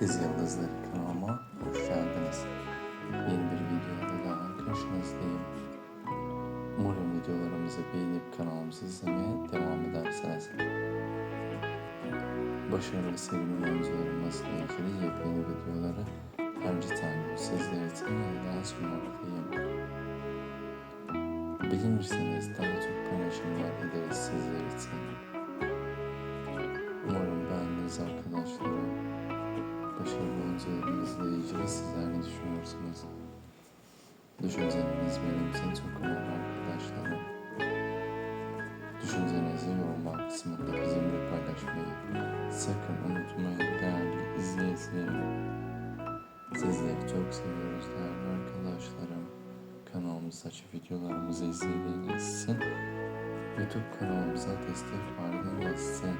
Dizi Yıldızları kanalıma hoş geldiniz. Yeni bir videoda daha karşınızdayım. Umarım videolarımızı beğenip kanalımızı izlemeye devam edersiniz. Başarılı sevimli oyuncularımızla ilgili yepyeni videoları her gün sizler için yeniden sunmaktayım. Beğenirseniz daha çok paylaşımlar ederiz Başarılı oyuncularımızla ilgili sizler ne düşünüyorsunuz? Düşünceleriniz benim için çok önemli arkadaşlarım. Düşüncelerinizi yorumlar kısmında bizimle paylaşmayı sakın unutmayın değerli izleyicilerim. Sizleri çok seviyoruz değerli arkadaşlarım. Kanalımıza açıp videolarımızı izlediğiniz için YouTube kanalımıza destek verdiğiniz için